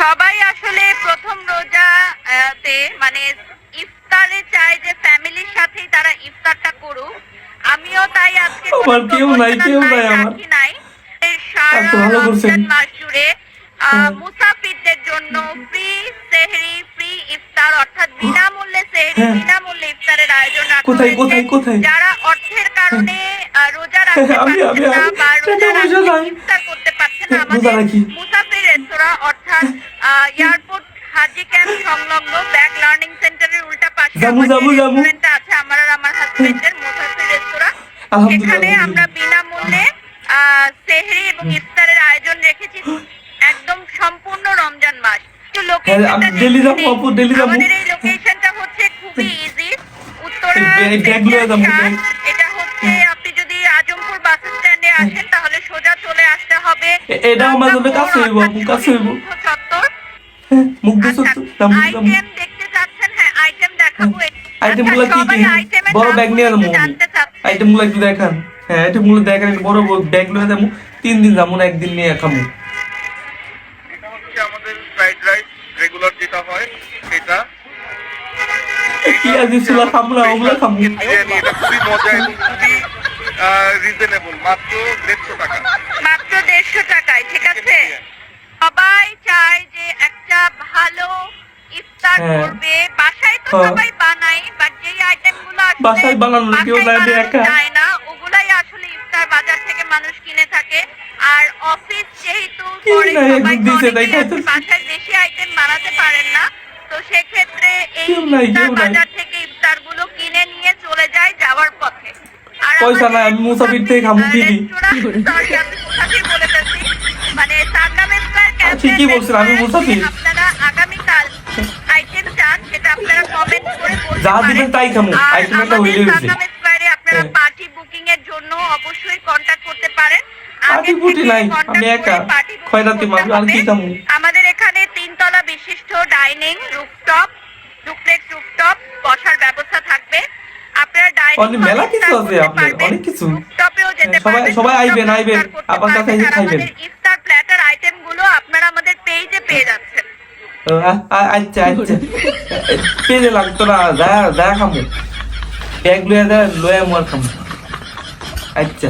সবাই আসলে প্রথম রোজাতে মানে ইফতারে চায় যে ফ্যামিলির সাথেই তারা ইফতারটা করুক আমিও তাই আজকে আমার কেউ নাই, কেউ নাই আমার। রাখি নাই। সারা রমজান মাস জুড়ে মুসাফিরদের জন্য ফ্রি সেহরি ফ্রি ইফতার অর্থাৎ বিনামূল্যে সেহরি হ্যাঁ। বিনামূল্যে ইফতারের আয়োজন কোথায়, কোথায়, কোথায়? যারা অর্থের কারণে রোজা রাখতে আমি, আমি, না বা রোজা রাখতে। ইফতার করতে পারছেন না আমাদের। মুসাফির রেস্তোরাঁ অর্থাৎ এয়ারপোর্ট হাজি ক্যাম্প সংলগ্ন ব্যাক লার্নিং সেন্টারের উল্টা পাশে। আছে আমার আর আমার হাজবেন্ডের মুসাফির রেস্তোরাঁ এখানে আমরা বিনামূল্যে সেহরি এবং ইফতারের আয়োজন রেখেছি একদম সম্পূর্ণ রমজান মাস তো হ্যাঁ, লোকেশনটা। আমাদের এই লোকেশনটা হচ্ছে খুবই ইজি উত্তরা। এটা হচ্ছে আপনি যদি আজমপুর বাস স্ট্যান্ডে আসেন তাহলে সোজা চলে আসতে হবে এ- এটাও আমার জন্য কাছে হইবো, কাছে হইবো। আচ্ছা, আইটেম দেখতে চাচ্ছেন হ্যাঁ আইটেম দেখাবো আইটেম আচ্ছা, কি কি বড় ব্যাগ নিয়ে যাব একটু জানতে চাচ্ছেন। আইটেমগুলো একটু দেখান। হ্যাঁ আইটেম দেখান একটু বড় ব্যাগ নিয়ে যাব তিন দিন যাব না একদিন নিয়ে খামু। এটা হচ্ছে আমাদের ফ্রাইড রাইস রেগুলার যেটা হয় সেটা। কি আজ ছিল খামু না ওগুলো খামু। খুবই মজা এবং খুবই রিজনেবল মাত্র দেড়শো টাকা। মাত্র দেড়শো টাকায় ঠিক আছে সবাই চায় যে একটা ভালো ইফতার হ্যাঁ। করবে বাসায় তো হ্যাঁ। সবাই বানায় বাট যেই আইটেমগুলো আসলে বাসায় বানানো কেউ বাসায় একা। যায় না ওগুলাই আসলে ইফতার বাজার থেকে মানুষ কিনে থাকে আর অফিস যেহেতু করে সবাই একদম দিছে, অনেকেই তাই আছে, খাইতেছে। বাসায় বেশি আইটেম বানাতে পারেন না তো সেক্ষেত্রে এই ইফতার বাজার থেকে ইফতার কিনে নিয়ে চলে যায় যাওয়ার পথে আর পয়সা নাই, আমি মুসাফির থেকে খাব, কি দিই? রেস্তোরাঁ- sorry, আমি মুসাফির বলে ফেলছি। মানে আচ্ছা, ক্যাফে বলছেন? আমি মুসাফির। সেটা আপনারা কমেন্ট করে যা দিবেন তাই খামু। আমাদের হইছে। আপনারা হ্যাঁ। পার্টি বুকিং এর জন্য অবশ্যই কন্টাক্ট করতে পারেন পার্টি বুটি নাই, আমি একা। খয়রাতি মানুষ, আর কি। খামু? আমাদের এখানে তিনতলা বিশিষ্ট ডাইনিং রুফটপ ডুপ্লেক্স রুফটপ বসার ব্যবস্থা থাকবে আপনারা ডাইনিং অনেক মেলা কিছু আছে আপনার, অনেক কিছু। রুফটপেও যেতে সবাই- পারবেন সবাই আইবেন, আইবেন। করতে কাছে খাইবেন। ইফতার প্ল্যাটার আইটেমগুলো আপনারা আমাদের পেজে পেয়ে যাচ্ছেন আ- আচ্ছা আচ্ছা পেজে লাগতো না যা যা খামু ব্যাগ লয়ে যা লয়ে মোর খামু আচ্ছা